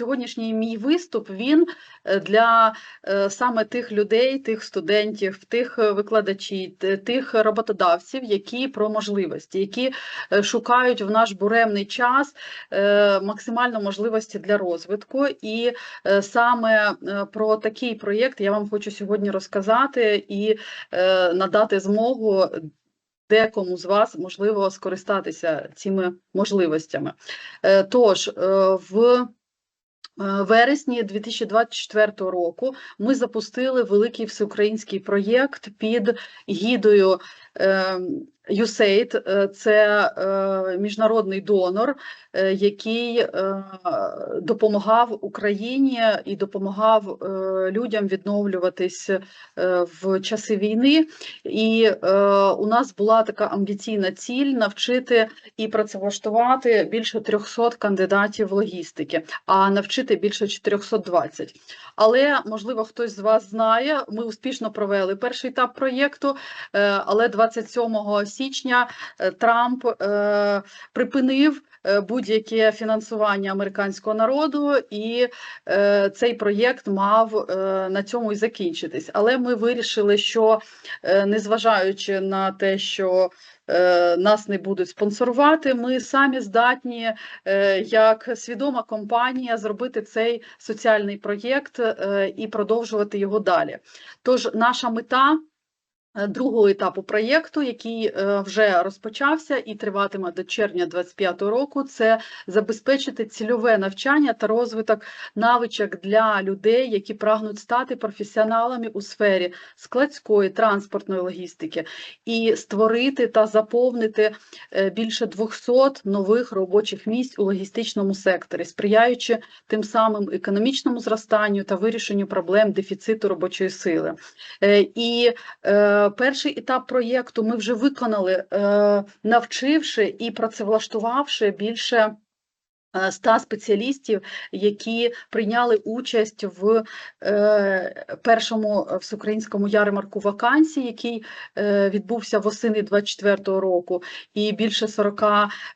сьогоднішній мій виступ він е, для е, саме тих людей, тих студентів, тих е, викладачів, тих роботодавців, які про можливості, які шукають в наш буремний час максимально можливості для розвитку. І саме про такий проєкт я вам хочу сьогодні розказати і надати змогу декому з вас можливо скористатися цими можливостями. Тож, в вересні 2024 року ми запустили великий всеукраїнський проєкт під гідою е, USAID. Е, Це е, міжнародний донор, е, який допомагав Україні і допомагав людям відновлюватись в часи війни. І у нас була така амбіційна ціль навчити і працевлаштувати більше 300 кандидатів логістики, а навчити більше 420. Але можливо хтось з вас знає, ми успішно провели перший етап проєкту, але 27 січня е, Трамп е, припинив. е, Будь-яке фінансування американського народу, і цей проєкт мав на цьому і закінчитись. Але ми вирішили, що незважаючи на те, що нас не будуть спонсорувати, ми самі здатні, як свідома компанія, зробити цей соціальний проєкт і продовжувати його далі. Тож наша мета. Е, Другого етапу проєкту, який е, вже розпочався і триватиме до червня 2025 року, це забезпечити цільове навчання та розвиток навичок для людей, які прагнуть стати професіоналами у сфері складської транспортної логістики, і створити та заповнити е, більше 200 нових робочих місць у логістичному секторі, сприяючи тим самим економічному зростанню та вирішенню проблем дефіциту робочої сили. І перший етап проєкту ми вже виконали, е, навчивши і працевлаштувавши більше. Е, 100 спеціалістів, які прийняли участь в е, першому всеукраїнському ярмарку вакансій, який е, відбувся восени 24 року, і більше 40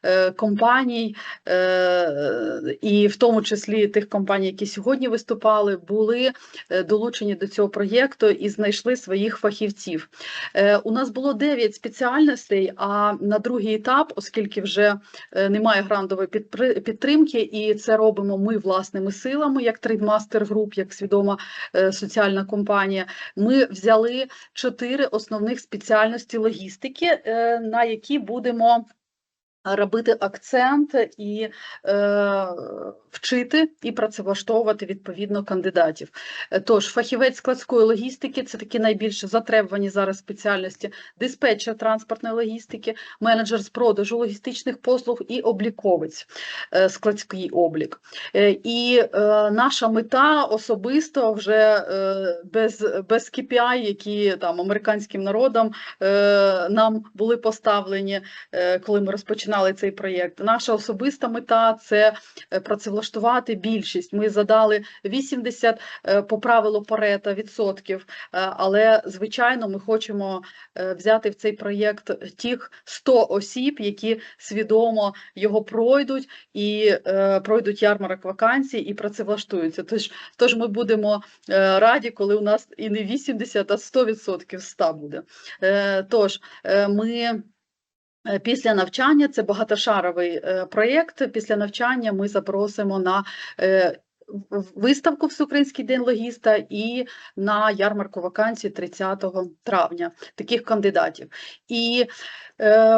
е, компаній, е, і в тому числі тих компаній, які сьогодні виступали, були е, долучені до цього проєкту і знайшли своїх фахівців. Е, У нас було 9 спеціальностей, а на другий етап, оскільки вже е, немає грантової підпри- підтримки, і це робимо ми власними силами, як Трейдмастер Груп, як свідома е, соціальна компанія. Ми взяли чотири основних спеціальності логістики, е, на які будемо робити акцент і е, вчити і працевлаштовувати відповідно кандидатів. Е, Тож, фахівець складської логістики це такі найбільш затребувані зараз спеціальності, диспетчер транспортної логістики, менеджер з продажу логістичних послуг і обліковець е, складський облік. Е, І е, наша мета особисто вже е, без, без KPI, які там американським народом е, нам були поставлені, е, коли ми розпочинали цей проєкт. Наша особиста мета це е, працевлаштувати більшість. Ми задали 80 е, по правилу Парета відсотків, е, але звичайно ми хочемо взяти в цей проєкт тих 100 осіб, які свідомо його пройдуть і пройдуть ярмарок вакансій і працевлаштуються. Тож, тож ми будемо раді, коли у нас і не 80, а 100% 100 буде. Тож ми. Е, Після навчання це багатошаровий е, проєкт. Після навчання ми запросимо на е, виставку Всеукраїнський день логіста і на ярмарку вакансій 30 травня таких кандидатів. І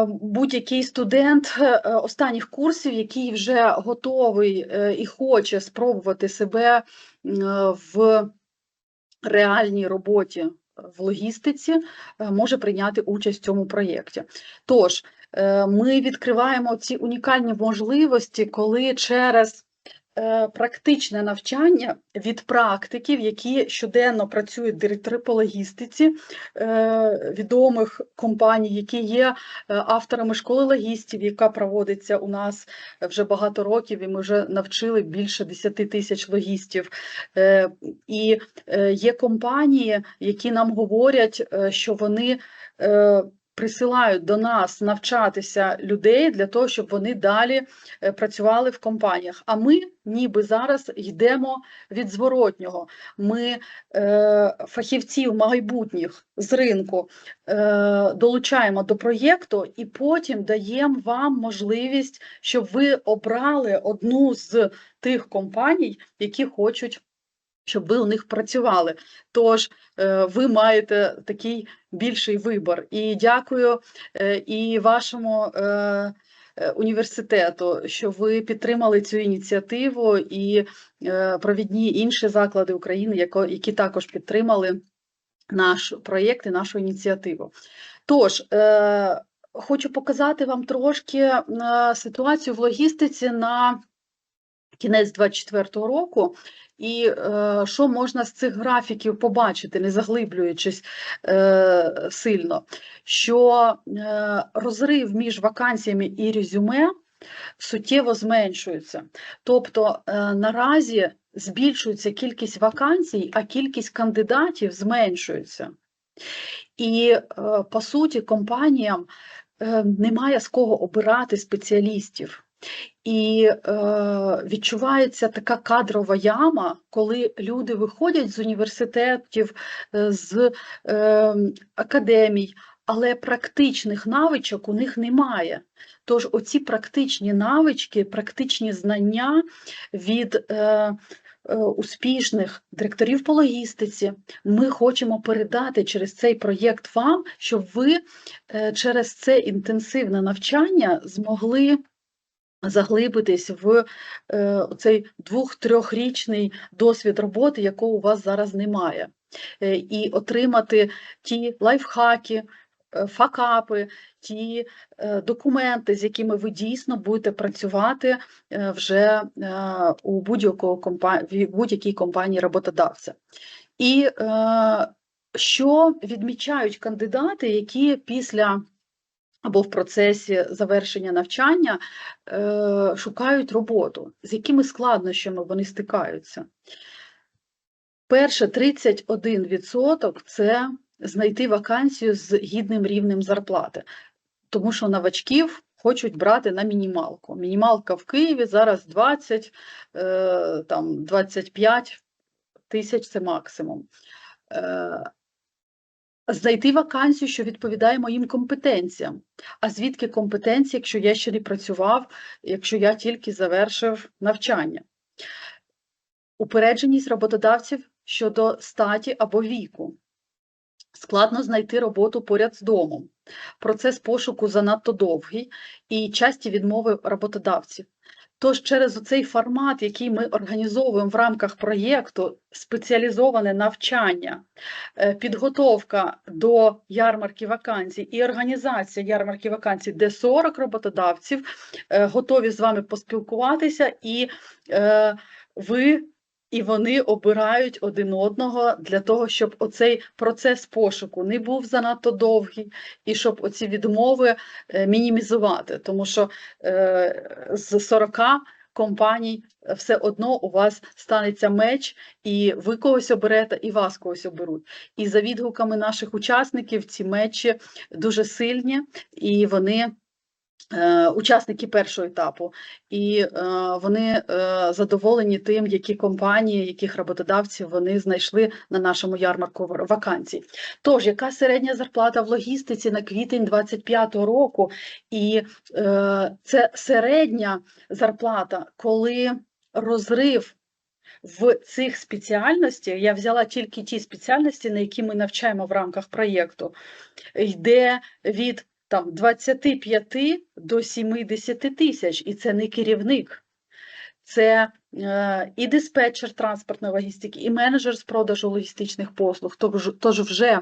будь-який студент останніх курсів, який вже готовий і хоче спробувати себе в реальній роботі в логістиці, може прийняти участь в цьому проєкті. Тож, ми відкриваємо ці унікальні можливості, коли через е, практичне навчання від практиків, які щоденно працюють директори по логістиці е, відомих компаній, які є е, авторами школи логістів, яка проводиться у нас вже багато років, і ми вже навчили більше 10 тисяч логістів. Е, І е, є компанії, які нам говорять, е, що вони е, присилають до нас навчатися людей для того, щоб вони далі е, працювали в компаніях. А ми ніби зараз йдемо від зворотнього. Ми е, фахівців майбутніх з ринку е, долучаємо до проєкту і потім даємо вам можливість, щоб ви обрали одну з тих компаній, які хочуть. Щоб ви у них працювали, тож е, ви маєте такий більший вибір. І дякую е, і вашому е, університету, що ви підтримали цю ініціативу, і провідні інші заклади України, які також підтримали наш проєкт і нашу ініціативу. Тож, хочу показати вам трошки ситуацію в логістиці на кінець 2024 року. І е, що можна з цих графіків побачити, не заглиблюючись е, сильно, що е, розрив між вакансіями і резюме суттєво зменшується. Тобто е, наразі збільшується кількість вакансій, а кількість кандидатів зменшується. І, е, по суті, компаніям е, немає з кого обирати спеціалістів. І е, відчувається така кадрова яма, коли люди виходять з університетів, е, з е, академій, але практичних навичок у них немає. Тож оці практичні навички, практичні знання від е, е, успішних директорів по логістиці ми хочемо передати через цей проєкт вам, щоб ви е, через це інтенсивне навчання змогли заглибитись в е, цей двох-трьохрічний досвід роботи, якого у вас зараз немає, Е, і отримати ті лайфхаки, е, факапи, ті документи, з якими ви дійсно будете працювати вже у будь-якого компа- в будь-якій компанії роботодавця. І що відмічають кандидати, які після або в процесі завершення навчання е, шукають роботу, з якими складнощами вони стикаються. Перше 31% це знайти вакансію з гідним рівнем зарплати, тому що новачків хочуть брати на мінімалку. Мінімалка в Києві зараз 20, е, там 25 тисяч це максимум. Е, Знайти вакансію, що відповідає моїм компетенціям. А звідки компетенції, якщо я ще не працював, якщо я тільки завершив навчання? Упередженість роботодавців щодо статі або віку. Складно знайти роботу поряд з домом. Процес пошуку занадто довгий і часті відмови роботодавців. Тож через цей формат, який ми організовуємо в рамках проєкту, спеціалізоване навчання, е, підготовка до ярмарки вакансій і організація ярмарки вакансій, де 40 роботодавців е, готові з вами поспілкуватися, і е, ви і вони обирають один одного для того, щоб оцей процес пошуку не був занадто довгий, і щоб оці відмови е, мінімізувати. Тому що е, з 40 компаній все одно у вас станеться меч, і ви когось оберете, і вас когось оберуть. І за відгуками наших учасників ці мечі дуже сильні, і вони. Е, Учасники першого етапу, і е, вони е, задоволені тим, які компанії, яких роботодавців вони знайшли на нашому ярмарку вакансій. Тож, яка середня зарплата в логістиці на квітень 25-го року? І е, це середня зарплата, коли розрив в цих спеціальностях, я взяла тільки ті спеціальності, на які ми навчаємо в рамках проєкту, йде від там 25 до 70 тисяч, і це не керівник. Це е, і диспетчер транспортної логістики, і менеджер з продажу логістичних послуг. Тож, тож вже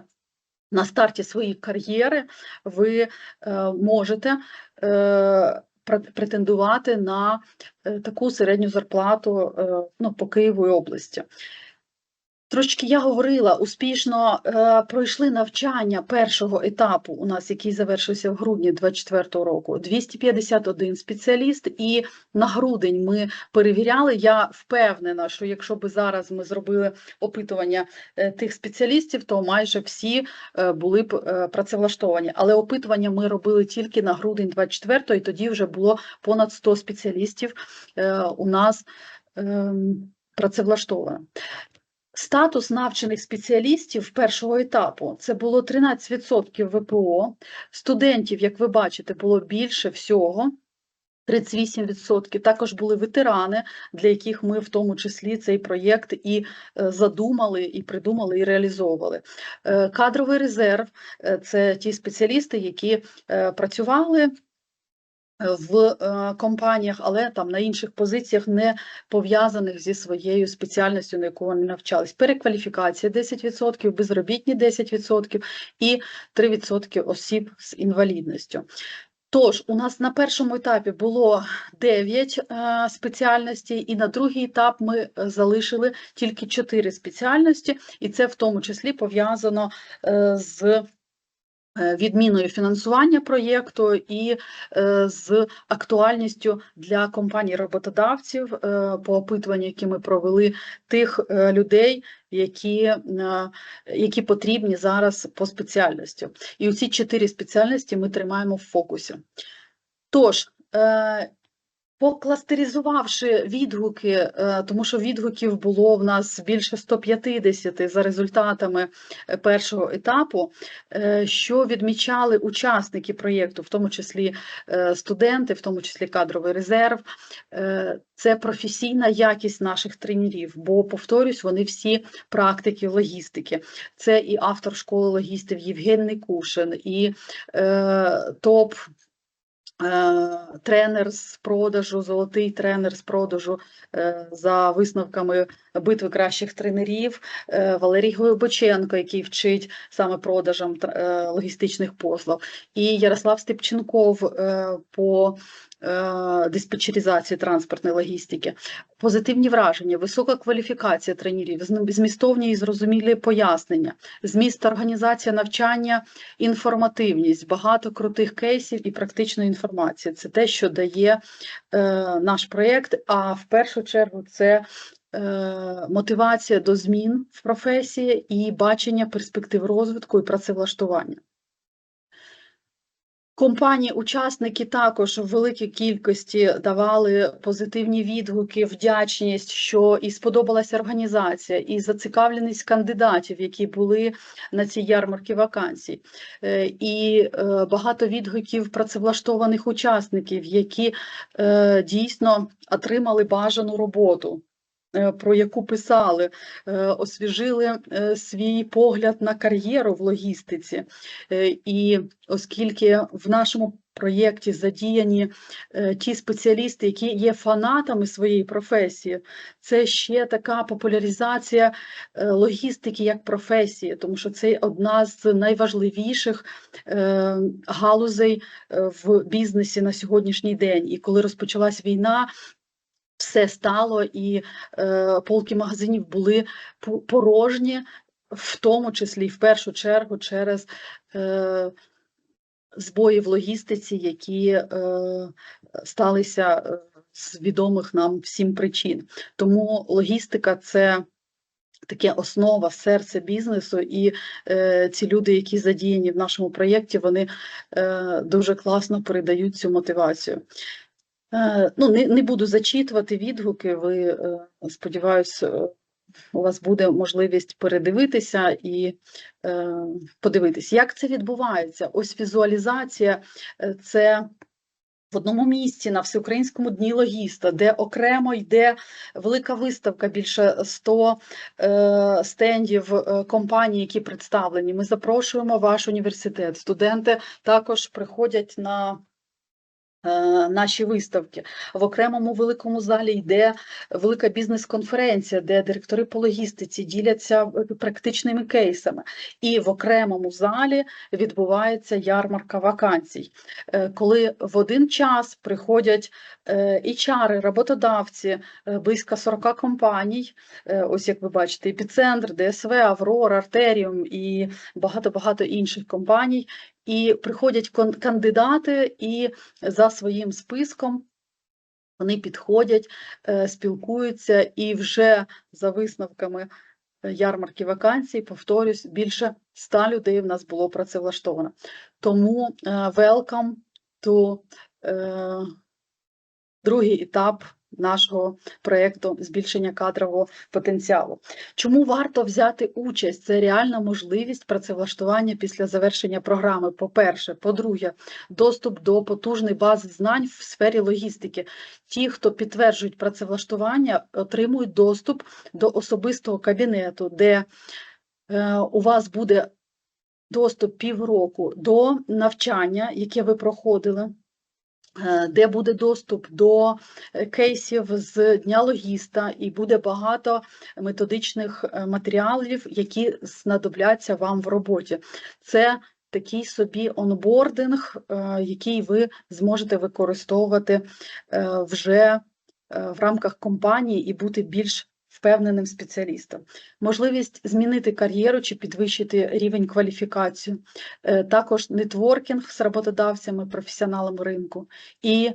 на старті своєї кар'єри ви е, можете е, претендувати на е, таку середню зарплату е, ну, по Києву і області. Трошки я говорила, успішно е, пройшли навчання першого етапу, у нас який завершився в грудні 2024 року. 251 спеціаліст, і на грудень ми перевіряли. Я впевнена, що якщо би зараз ми зробили опитування е, тих спеціалістів, то майже всі е, були б е, працевлаштовані. Але опитування ми робили тільки на грудень 24 і тоді вже було понад 100 спеціалістів е, у нас ем, працевлаштовано. Статус навчених спеціалістів першого етапу це було 13% ВПО. Студентів, як ви бачите, було більше всього. 38%. Також були ветерани, для яких ми в тому числі цей проєкт і е, задумали, і придумали, і реалізовували. Е, Кадровий резерв е, це ті спеціалісти, які працювали в е, компаніях, але там на інших позиціях, не пов'язаних зі своєю спеціальністю, на яку вони навчались. Перекваліфікація 10%, безробітні 10% і 3% осіб з інвалідністю. Тож, у нас на першому етапі було 9 е, спеціальностей, і на другий етап ми е, залишили тільки 4 спеціальності, і це в тому числі пов'язано з відміною фінансування проєкту і е, з актуальністю для компаній-роботодавців е, по опитуванню, які ми провели, тих е, людей, які, е, які потрібні зараз по спеціальності. І ці чотири спеціальності ми тримаємо в фокусі. Тож, е, Покластеризувавши відгуки, е, тому що відгуків було в нас більше 150 за результатами е, першого етапу, е, що відмічали учасники проєкту, в тому числі студенти, в тому числі кадровий резерв, це професійна якість наших тренерів, бо, повторюсь, вони всі практики логістики. Це і автор школи логістів Євген Никушин, і топ. Е, Тренер з продажу, золотий тренер з продажу е, за висновками битви кращих тренерів, е, Валерій Глибоченко, який вчить саме продажам логістичних послуг, і Ярослав Степченков по е, диспетчеризації транспортної логістики. Позитивні враження, висока кваліфікація тренерів, змістовні і зрозумілі пояснення, зміст організація навчання, інформативність, багато крутих кейсів і практичної інформації. Це те, що дає е, наш проєкт. А в першу чергу це е, мотивація до змін в професії і бачення перспектив розвитку і працевлаштування. Компанії, учасники також в великій кількості давали позитивні відгуки, вдячність, що і сподобалася організація, і зацікавленість кандидатів, які були на цій ярмарці вакансій, Е, і е, багато відгуків працевлаштованих учасників, які е, дійсно отримали бажану роботу. Е, Про яку писали, е, освіжили е, свій погляд на кар'єру в логістиці. І оскільки в нашому проєкті задіяні ті спеціалісти, які є фанатами своєї професії, це ще така популяризація логістики як професії, тому що це одна з найважливіших галузей в бізнесі на сьогоднішній день. І коли розпочалась війна, все стало, і е, полки магазинів були порожні, в тому числі і в першу чергу через е, збої в логістиці, які е, сталися е, з відомих нам всім причин. Тому логістика це. Таке основа, серце бізнесу, і е, ці люди, які задіяні в нашому проєкті, вони е, дуже класно передають цю мотивацію. Е, Ну, не, не буду зачитувати відгуки. Ви, е, сподіваюсь, е, у вас буде можливість передивитися і е, подивитись, як це відбувається. Ось візуалізація це. В одному місці на всеукраїнському дні логіста, де окремо йде велика виставка, більше 100 е, стендів компаній, які представлені. Ми запрошуємо ваш університет. Студенти також приходять на наші виставки. В окремому великому залі йде велика бізнес-конференція, де директори по логістиці діляться е, практичними кейсами. І в окремому залі відбувається ярмарка вакансій, е, коли в один час приходять е, HR, роботодавці, е, близько 40 компаній, е, ось як ви бачите, Епіцентр, ДСВ, Аврора, Артеріум і багато-багато інших компаній. І приходять кандидати, і за своїм списком вони підходять, е, спілкуються, і вже за висновками е, ярмарки вакансій, повторюсь, більше 100 людей в нас було працевлаштовано. Тому е, welcome to другий етап нашого проєкту збільшення кадрового потенціалу. Чому варто взяти участь? Це реальна можливість працевлаштування після завершення програми. По-перше, по-друге, доступ до потужної бази знань в сфері логістики. Ті, хто підтверджують працевлаштування, отримують доступ до особистого кабінету, де е, у вас буде доступ півроку до навчання, яке ви проходили. Е, Де буде доступ до е, кейсів з дня логіста, і буде багато методичних е, матеріалів, які знадобляться вам в роботі. Це такий собі онбординг, який ви зможете використовувати вже в рамках компанії і бути більш впевненим спеціалістом. Можливість змінити кар'єру чи підвищити рівень кваліфікації, Е, також нетворкінг з роботодавцями, професіоналами ринку. І,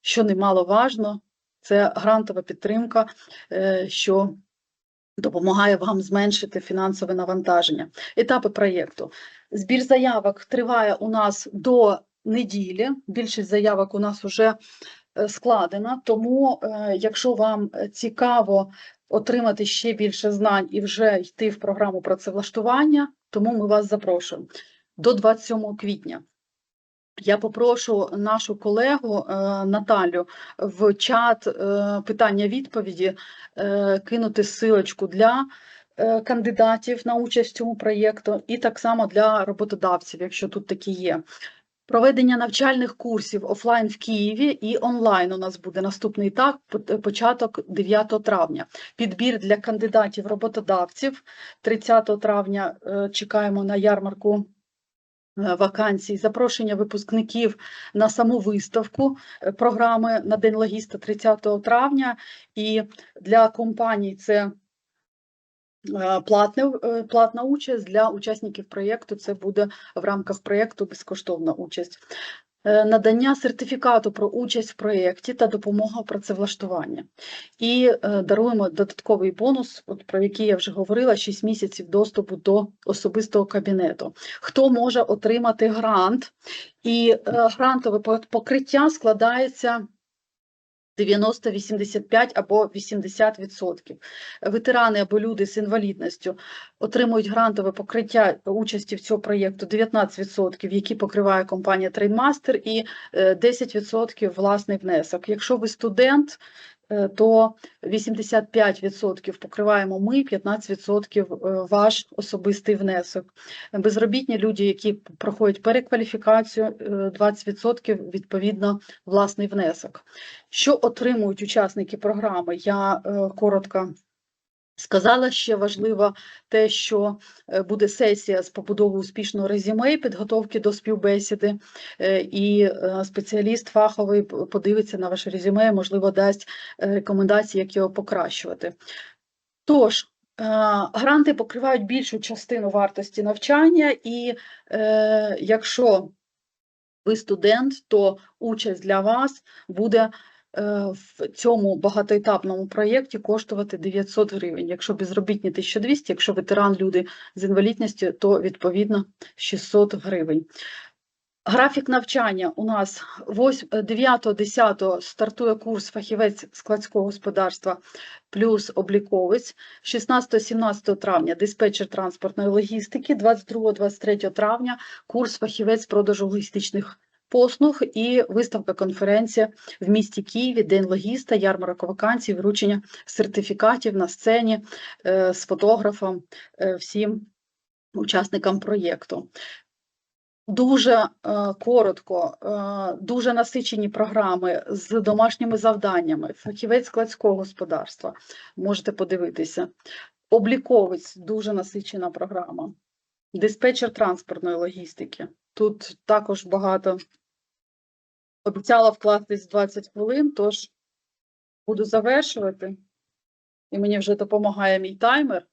що немало важно, це грантова підтримка, е, що допомагає вам зменшити фінансове навантаження. Етапи проєкту. Збір заявок триває у нас до неділі. Більшість заявок у нас вже е, складена, тому якщо вам цікаво отримати ще більше знань і вже йти в програму працевлаштування, тому ми вас запрошуємо до 27 квітня. Я попрошу нашу колегу е, Наталю в чат е, питання-відповіді е, кинути силочку для кандидатів на участь в цьому проєкту і так само для роботодавців, якщо тут такі є. Проведення навчальних курсів офлайн в Києві і онлайн у нас буде наступний пот- початок 9 травня. Підбір для кандидатів роботодавців 30 травня е, чекаємо на ярмарку е, вакансій, запрошення випускників на саму виставку е, програми на День логіста 30 травня. І для компаній це платне, е, платна участь, для учасників проєкту це буде в рамках проєкту безкоштовна участь. Е, Надання сертифікату про участь в проєкті та допомога у працевлаштуванні. І е, даруємо додатковий бонус, от про який я вже говорила, 6 місяців доступу до особистого кабінету. Хто може отримати грант? І е, грантове покриття складається 90, 85 або 80%. Ветерани або люди з інвалідністю отримують грантове покриття участі в цьому проєкту 19%, які покриває компанія Трейдмастер, і е, 10% власний внесок. Якщо ви студент, то 85% покриваємо ми, 15% е, ваш особистий внесок. Безробітні люди, які проходять перекваліфікацію, е, 20% відповідно власний внесок. Що отримують учасники програми? Я е, коротко сказала. Ще важливо те, що е, буде сесія з побудови успішного резюме, підготовки до співбесіди, е, і е, спеціаліст фаховий подивиться на ваше резюме, можливо, дасть рекомендації, як його покращувати. Тож, гранти покривають більшу частину вартості навчання, і якщо ви студент, то участь для вас буде в цьому багатоетапному проєкті коштувати 900 гривень. Якщо безробітні 1200, якщо ветеран люди з інвалідністю, то відповідно 600 гривень. Графік навчання у нас 9-10 стартує курс фахівець складського господарства плюс обліковець, 16-17 травня диспетчер транспортної логістики, 22-23 травня курс фахівець продажу логістичних послуг і виставка конференція в місті Києві, День логіста, ярмарок вакансій, вручення сертифікатів на сцені е, з фотографом е, всім учасникам проєкту. Дуже е, коротко, дуже насичені програми з домашніми завданнями, фахівець складського господарства. Можете подивитися. Обліковець дуже насичена програма. Диспетчер транспортної логістики. Тут також багато. Обіцяла вкластись 20 хвилин, тож буду завершувати. І мені вже допомагає мій таймер.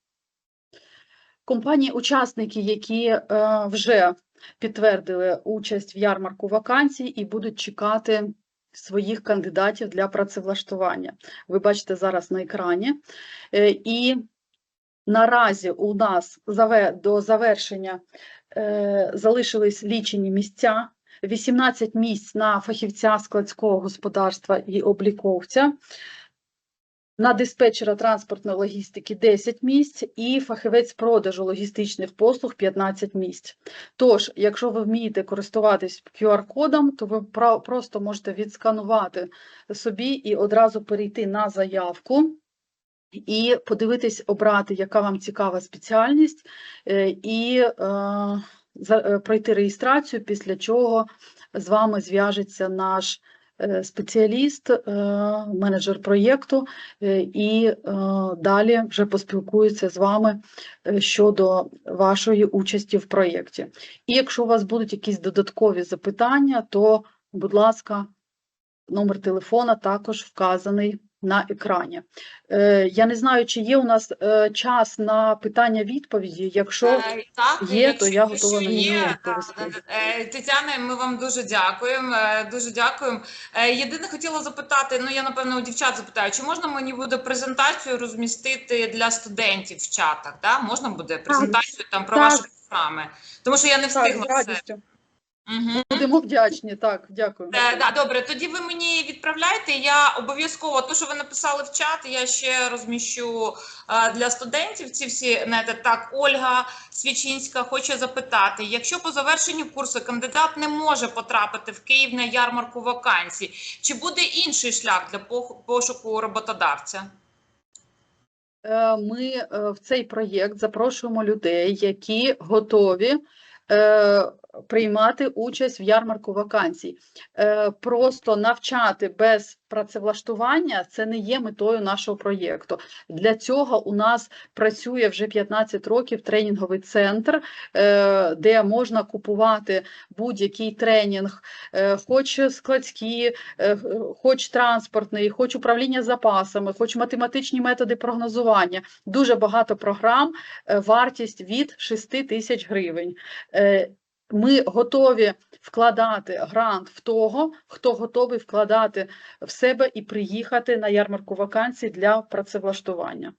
Компанії-учасники, які е, вже підтвердили участь в ярмарку вакансій і будуть чекати своїх кандидатів для працевлаштування. Ви бачите зараз на екрані. Е, І наразі у нас заве- до завершення е, залишились лічені місця. 18 місць на фахівця складського господарства і обліковця, на диспетчера транспортної логістики 10 місць і фахівець продажу логістичних послуг 15 місць. Тож, якщо ви вмієте користуватись QR-кодом, то ви просто можете відсканувати собі і одразу перейти на заявку. І подивитись, обрати, яка вам цікава спеціальність, е, і е, пройти реєстрацію, після чого з вами зв'яжеться наш е, спеціаліст, е, менеджер проєкту, е, і е, далі вже поспілкується з вами е, щодо вашої участі в проєкті. І якщо у вас будуть якісь додаткові запитання, то, будь ласка, номер телефона також вказаний на екрані. Е, Я не знаю, чи є у нас е, час на питання-відповіді. Якщо Е, так, є, то я готова на нього відповісти. Тетяна, ми вам дуже дякуємо. Дуже дякуємо. Єдине хотіла запитати, ну я напевно у дівчат запитаю, чи можна мені буде презентацію розмістити для студентів в чатах? Да? Можна буде презентацію там про Так. ваші програми? Тому що я не так, встигла з все. Угу. будемо вдячні. Так, дякую. Е, да, добре, тоді ви мені відправляйте. Я обов'язково то, що ви написали в чат, я ще розміщу е, для студентів. Ці всі знаєте, так. Ольга Свічинська хоче запитати: якщо по завершенню курсу кандидат не може потрапити в Київ на ярмарку вакансій, чи буде інший шлях для пошуку роботодавця? Е, Ми е, в цей проєкт запрошуємо людей, які готові е, приймати участь в ярмарку вакансій. Е, Просто навчати без працевлаштування це не є метою нашого проєкту. Для цього у нас працює вже 15 років тренінговий центр, е, де можна купувати будь-який тренінг, е, хоч складські, хоч транспортний, хоч управління запасами, хоч математичні методи прогнозування. Дуже багато програм, вартість від 6 тисяч гривень. Ми готові вкладати грант в того, хто готовий вкладати в себе і приїхати на ярмарку вакансій для працевлаштування.